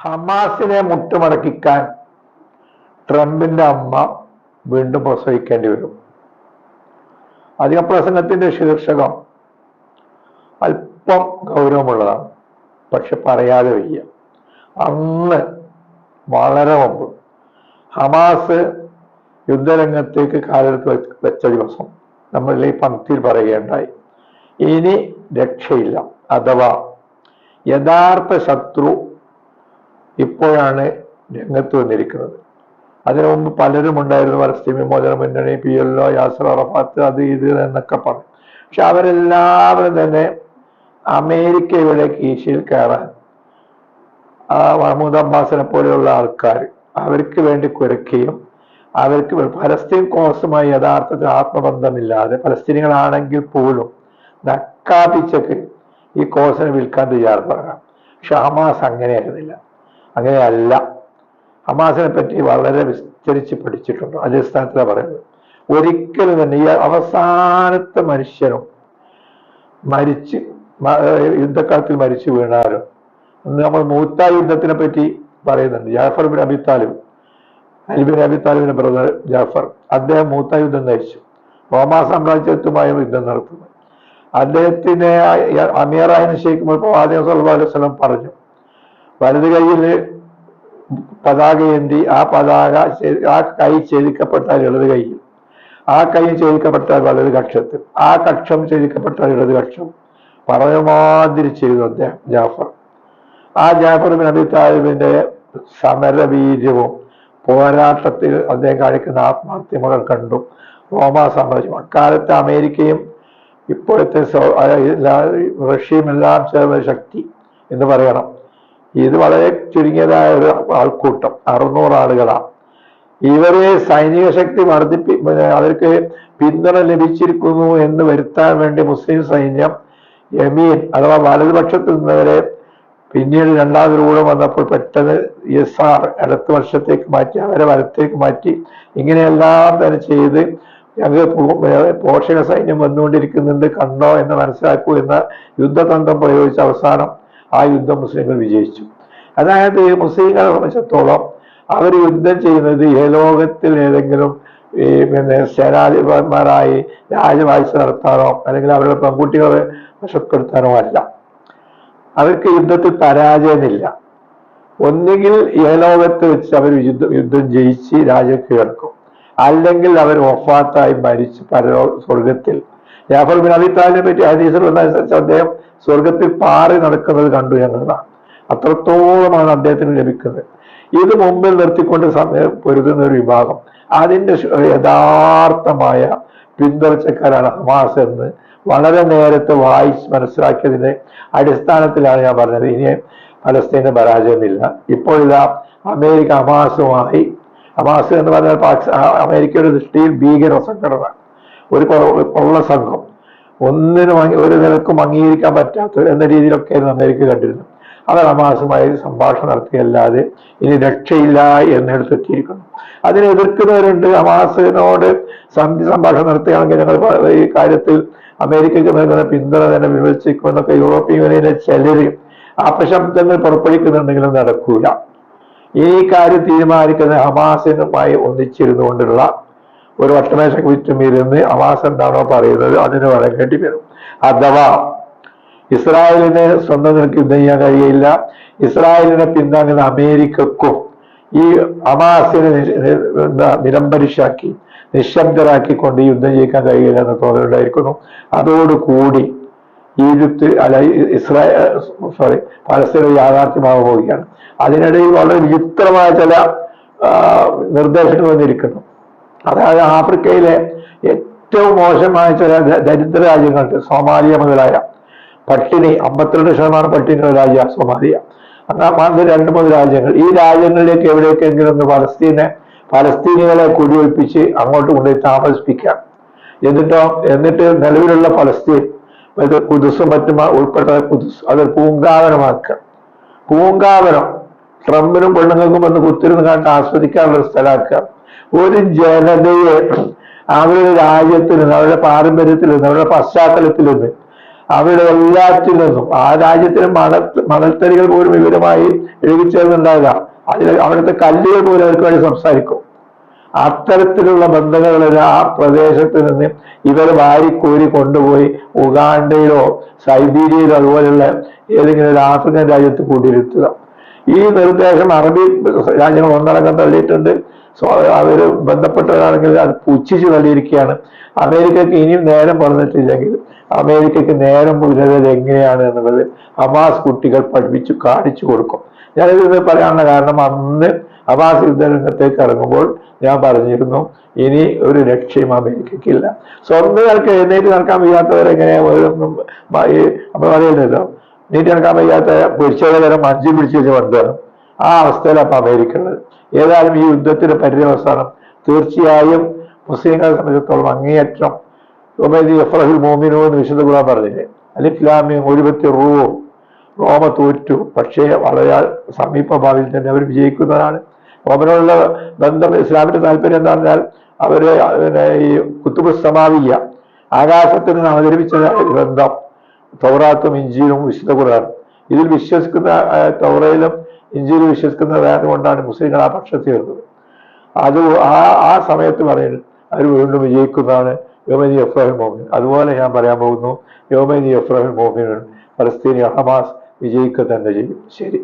ഹമാസിനെ മുട്ടുമടക്കിക്കാൻ ട്രംപിന്റെ അമ്മ വീണ്ടും പ്രസവിക്കേണ്ടി വരും. അധിക പ്രസംഗത്തിന്റെ ശീർഷകം അല്പം ഗൗരവമുള്ളതാണ്. പക്ഷെ പറയാതെ വയ്യ. അന്ന് വളരെ മുമ്പ് ഹമാസ് യുദ്ധരംഗത്തേക്ക് കാലെടുത്ത് വെച്ച ദിവസം നമ്മൾ ഈ പങ്ക്തിയിൽ പറയുകയുണ്ടായി. ഇനി രക്ഷയില്ല. അഥവാ യഥാർത്ഥ ശത്രു ഇപ്പോഴാണ് രംഗത്ത് വന്നിരിക്കുന്നത്. അതിനു മുമ്പ് പലരും ഉണ്ടായിരുന്നു പലസ്തീൻ വിമോചന മുന്നണി പി ഒ യാസർ അറഫാത്ത് അത് ഇത് എന്നൊക്കെ പറഞ്ഞു. പക്ഷെ അവരെല്ലാവരും തന്നെ അമേരിക്കയുടെ കീശയിൽ കയറാൻ ആ മഹമ്മൂദ് അബ്ബാസിനെ പോലെയുള്ള ആൾക്കാർ അവർക്ക് വേണ്ടി കുരക്കുകയും അവർക്ക് പലസ്തീൻ കോസുമായി യഥാർത്ഥത്തിൽ ആത്മബന്ധമില്ലാതെ പലസ്തീനികളാണെങ്കിൽ പോലും നക്കാപ്പിച്ചക്ക് ഈ കോസിനെ വിൽക്കാൻ തയ്യാറാകാം പക്ഷെ ഹമാസ് അങ്ങനെയായിരുന്നില്ല. അങ്ങനെയല്ല. ഹമാസിനെ പറ്റി വളരെ വിസ്തരിച്ച് പഠിച്ചിട്ടുണ്ട്. അടിസ്ഥാനത്തിലാണ് പറയുന്നത്. ഒരിക്കലും തന്നെ ഈ അവസാനത്തെ മനുഷ്യനും മരിച്ച് യുദ്ധക്കാലത്തിൽ മരിച്ചു വീണാലും നമ്മൾ മൂത്ത യുദ്ധത്തിനെ പറ്റി പറയുന്നുണ്ട്. Jafar bin Abi Talib Ali bin Abi താലിബിന്റെ ബ്രദർ ജാഫർ അദ്ദേഹം മൂത്ത യുദ്ധം നയിച്ചു. റോമാ സാമ്രാജ്യത്തുമായി യുദ്ധം നടത്തുന്നു. അദ്ദേഹത്തിനെ അ- അമീറായി നിശ്ചയിക്കുമ്പോൾ പ്രവാചകൻ സല്ലല്ലാഹു അലൈഹി സ്വലം പറഞ്ഞു വലത് കൈയിൽ പതാക ഏന്തി ആ പതാക ആ കൈ ഛേദിക്കപ്പെട്ടാൽ ഇടത് കൈയിൽ ആ കൈ ഛേദിക്കപ്പെട്ടാൽ വലത് കക്ഷത്തിൽ ആ കക്ഷം ഛേദിക്കപ്പെട്ടാൽ ഇടത് കക്ഷം. പറഞ്ഞ മാതിരി ചെയ്തു അദ്ദേഹം ജാഫർ. ആ ജാഫർ ബിൻ അബി താലിബിന്റെ സമരവീര്യവും പോരാട്ടത്തിൽ അദ്ദേഹം കാണിക്കുന്ന ആത്മാർത്ഥ്യമകൾ കണ്ടു. റോമാ സാമ്രാജ്യം. അക്കാലത്തെ അമേരിക്കയും ഇപ്പോഴത്തെ റഷ്യയും എല്ലാം ചേർന്ന ശക്തി എന്ന് പറയണം. ഇത് വളരെ ചുരുങ്ങിയതായ ഒരു ആൾക്കൂട്ടം. അറുന്നൂറ് ആളുകളാണ് ഇവരെ സൈനിക ശക്തി വർദ്ധിപ്പി അവർക്ക് പിന്തുണ ലഭിച്ചിരിക്കുന്നു എന്ന് വരുത്താൻ വേണ്ടി മുസ്ലിം സൈന്യം യമീൻ അഥവാ വലതുപക്ഷത്തിൽ നിന്നവരെ പിന്നീട് രണ്ടാം രൂപം വന്നപ്പോൾ പെട്ടെന്ന് എസ് ആർ അടുത്ത വർഷത്തേക്ക് മാറ്റി അവരെ വലത്തേക്ക് മാറ്റി. ഇങ്ങനെയെല്ലാം തന്നെ ചെയ്ത് ഞങ്ങൾ പോഷക സൈന്യം വന്നുകൊണ്ടിരിക്കുന്നുണ്ട് കണ്ടോ എന്ന് മനസ്സിലാക്കൂ എന്ന യുദ്ധതന്ത്രം പ്രയോഗിച്ച അവസാനം ആ യുദ്ധം മുസ്ലിങ്ങൾ വിജയിച്ചു. അതായത് ഈ മുസ്ലിങ്ങളെ സംബന്ധിച്ചിടത്തോളം അവർ യുദ്ധം ചെയ്യുന്നത് ലോകത്തിൽ ഏതെങ്കിലും ഈ പിന്നെ സേനാധിപന്മാരായി രാജവാഴ്ച നടത്താനോ അല്ലെങ്കിൽ അവരുടെ പെൺകുട്ടികളെ വശപ്പെടുത്താനോ അല്ല. അവർക്ക് യുദ്ധത്തിൽ പരാജയമില്ല. ഒന്നുകിൽ ഏലോകത്ത് വെച്ച് അവർ യുദ്ധം യുദ്ധം ജയിച്ച് രാജ്യം കീഴടക്കും അല്ലെങ്കിൽ അവർ ഒഫാത്തായി മരിച്ച് പരലോ സ്വർഗത്തിൽ. ജാഫർ ബിൻ അബി പറ്റി ഹദീസിൽ വന്നതനുസരിച്ച് അദ്ദേഹം സ്വർഗത്തിൽ പാറി നടക്കുന്നത് കണ്ടു ഞങ്ങളാണ്. അത്രത്തോളമാണ് അദ്ദേഹത്തിന് ലഭിക്കുന്നത്. ഇത് മുമ്പിൽ നിർത്തിക്കൊണ്ട് സമയം പൊരുതുന്ന ഒരു വിഭാഗം. അതിന്റെ യഥാർത്ഥമായ പിന്തുടർച്ചക്കാരാണ് ഹമാസ് എന്ന് വളരെ നേരത്തെ വായിച്ച് മനസ്സിലാക്കിയതിന്റെ അടിസ്ഥാനത്തിലാണ് ഞാൻ പറഞ്ഞത്. ഇനി ഫലസ്തീന് പരാജയമില്ല. ഇപ്പോഴിതാ അമേരിക്ക ഹമാസുമായി ഹമാസ് എന്ന് പറഞ്ഞാൽ അമേരിക്കയുടെ ദൃഷ്ടിയിൽ ഭീകര സംഘടന ഒരു കൊള്ള സംഘം. ഒന്നിനും ഒരു നിലക്കും അംഗീകരിക്കാൻ പറ്റാത്ത എന്ന രീതിയിലൊക്കെയായിരുന്നു അമേരിക്ക കണ്ടിരുന്നത്. അവർ ഹമാസുമായി സംഭാഷണം നടത്തിയല്ലാതെ ഇനി രക്ഷയില്ല എന്നെടുത്തെത്തിയിരിക്കുന്നു. അതിനെ എതിർക്കുന്നവരുണ്ട്. ഹമാസിനോട് സംഭാഷണം നടത്തുകയാണെങ്കിൽ ഞങ്ങൾ ഈ കാര്യത്തിൽ അമേരിക്കയ്ക്ക് നൽകുന്ന പിന്തുണ തന്നെ വിമർശിക്കുമെന്നൊക്കെ യൂറോപ്യൻ യൂണിയനിലെ ചിലര് അപശബ്ദങ്ങൾ പുറപ്പെടുവിക്കുന്നുണ്ടെങ്കിലും നടക്കൂല. ഈ കാര്യം തീരുമാനിക്കുന്ന ഹമാസിനുമായി ഒന്നിച്ചിരുന്നുകൊണ്ടുള്ള ഒരു വട്ടമേശ കുറ്റും ഇരുന്ന് ഹമാസ് എന്താണോ പറയുന്നത് അതിന് വഴങ്ങേണ്ടി വരും. അഥവാ ഇസ്രായേലിന് സ്വന്തം നിലയ്ക്ക് യുദ്ധം ചെയ്യാൻ കഴിയില്ല. ഇസ്രായേലിനെ പിന്താങ്ങുന്ന അമേരിക്കക്കും ഈ ഹമാസിനെ നി- നി- എന്താ നിലംപരിശാക്കി നിശബ്ദരാക്കിക്കൊണ്ട് യുദ്ധം ജയിക്കാൻ കഴിയില്ല എന്ന തോന്നലുണ്ടായിരിക്കുന്നു അതോടുകൂടി ഈജിപ്ത് അല്ല ഇസ്രായേൽ സോറി പലസ്തീൻ യാഥാർത്ഥ്യമാകാൻ പോവുകയാണ് അതിനിടയിൽ വളരെ വിചിത്രമായ ചില നിർദ്ദേശങ്ങൾ വന്നിരിക്കുന്നു. അതായത് ആഫ്രിക്കയിലെ ഏറ്റവും മോശമായ ചില ദരിദ്ര രാജ്യങ്ങൾക്ക് സോമാലിയ മുതലായ പട്ടിണി അമ്പത്തിരണ്ട് ശതമാനം പട്ടിണിയുള്ള രാജ്യ സോമാലിയ. അങ്ങനെ രണ്ട് മൂന്ന് രാജ്യങ്ങൾ. ഈ രാജ്യങ്ങളിലേക്ക് എവിടേക്കെങ്കിലും ഒന്ന് പലസ്തീനെ പലസ്തീനികളെ കുടിയൊഴിപ്പിച്ച് അങ്ങോട്ട് കൊണ്ടുപോയി താമസിപ്പിക്കാം എന്നിട്ടോ എന്നിട്ട് നിലവിലുള്ള പലസ്തീൻ ഇത് കുതിസും മറ്റും ഉൾപ്പെട്ട കുതിസ് അത് പൂങ്കാവനമാക്കുക. പൂങ്കാവനം ട്രംപിനും പെണ്ണുങ്ങൾക്കും വന്ന് കുത്തിരുന്ന് കണ്ട് ആസ്വദിക്കാനുള്ള സ്ഥലമാക്കുക. ഒരു ജനതയെ അവരുടെ രാജ്യത്തിൽ നിന്ന് അവരുടെ പാരമ്പര്യത്തിൽ നിന്ന് അവരുടെ പശ്ചാത്തലത്തിൽ നിന്ന് അവിടെ എല്ലാറ്റിൽ നിന്നും ആ രാജ്യത്തിന് മണൽ മണൽത്തരികൾ പോലും ഇവരുമായി എഴുതിച്ചേർന്നുണ്ടാകുക അതിൽ അവിടുത്തെ കല്ലുകൾ പോലും അവർക്ക് വേണ്ടി സംസാരിക്കും. അത്തരത്തിലുള്ള ബന്ധങ്ങളിൽ ആ പ്രദേശത്ത് നിന്ന് ഇവർ വാരിക്കോരി കൊണ്ടുപോയി ഉഗാണ്ടയിലോ സൈബീരിയയിലോ അതുപോലെയുള്ള ഏതെങ്കിലും ഒരു ആഫ്രിക്കൻ രാജ്യത്ത് കൂട്ടിയിരുത്തുക. ഈ നിർദ്ദേശം അറബി രാജ്യങ്ങൾ ഒന്നടങ്കം തള്ളിയിട്ടുണ്ട്. അവർ ബന്ധപ്പെട്ടവരാണെങ്കിൽ അത് പുച്ഛിച്ച് തള്ളിയിരിക്കുകയാണ്. അമേരിക്കയ്ക്ക് ഇനിയും നേരം പറഞ്ഞിട്ടില്ലെങ്കിൽ അമേരിക്കയ്ക്ക് നേരം പുലരുന്നത് എങ്ങനെയാണ് എന്നുള്ളത് ഹമാസ് കുട്ടികൾ പഠിപ്പിച്ചു കാണിച്ചു കൊടുക്കും. ഞാനിത് പറയാനുള്ള കാരണം അന്ന് ഹമാസ് യുദ്ധരംഗത്തേക്ക് ഇറങ്ങുമ്പോൾ ഞാൻ പറഞ്ഞിരുന്നു ഇനി ഒരു ലക്ഷ്യം അമേരിക്കയ്ക്കില്ല. സ്വന്തം നിലയ്ക്ക് എഴുന്നേറ്റ് നടക്കാൻ വയ്യാത്തവരെങ്ങനെ നമ്മൾ പറയുന്നല്ലോ നീറ്റ് നടക്കാൻ വയ്യാത്ത പിടിച്ചവരെ തരം പിടിച്ചു വെച്ച് ബന്ധമാണ് ആ അവസ്ഥയിലാണ് അപ്പൊ അമേരിക്ക ഉള്ളത്. ഏതായാലും ഈ യുദ്ധത്തിന്റെ പര്യവസാനം തീർച്ചയായും മുസ്ലിങ്ങളെ സംബന്ധിച്ചിടത്തോളം അങ്ങേയറ്റം എഫ്രഹിൽ മോമിനോ എന്ന് വിശുദ്ധ ഗുണ പറഞ്ഞില്ലേ? അലിഫ്ലാമിയും ഒരുപത്തി റൂവും റോമ തോറ്റു. പക്ഷേ വളരെ സമീപ ഭാവിയിൽ തന്നെ അവർ വിജയിക്കുന്നതാണ് റോമനോടുള്ള ബന്ധം ഇസ്ലാമിന്റെ താല്പര്യം എന്താ പറഞ്ഞാൽ അവർ പിന്നെ ഈ കുത്തുബ് സമാവിയ ആകാശത്തിൽ നിന്ന് അവതരിപ്പിച്ച ബന്ധം തൗറാത്തും ഇഞ്ചിയിലും വിശുദ്ധ ഖുർആാനും ഇതിൽ വിശ്വസിക്കുന്ന തൗറയിലും ഇഞ്ചിയിലും വിശ്വസിക്കുന്ന കൊണ്ടാണ് മുസ്ലിങ്ങൾ ആ പക്ഷം തീർന്നത് അത് ആ ആ സമയത്ത് പറയൽ അവർ വീണ്ടും വിജയിക്കുന്നതാണ് യോമനി എഫ്രാഹിം മോമിൻ അതുപോലെ ഞാൻ പറയാൻ പോകുന്നു യോമനി എഫ്രാഹിം മോമിൻ ഫലസ്തീനി ഹമാസ് വിജയിക്കുക തന്നെ ചെയ്യും. ശരി.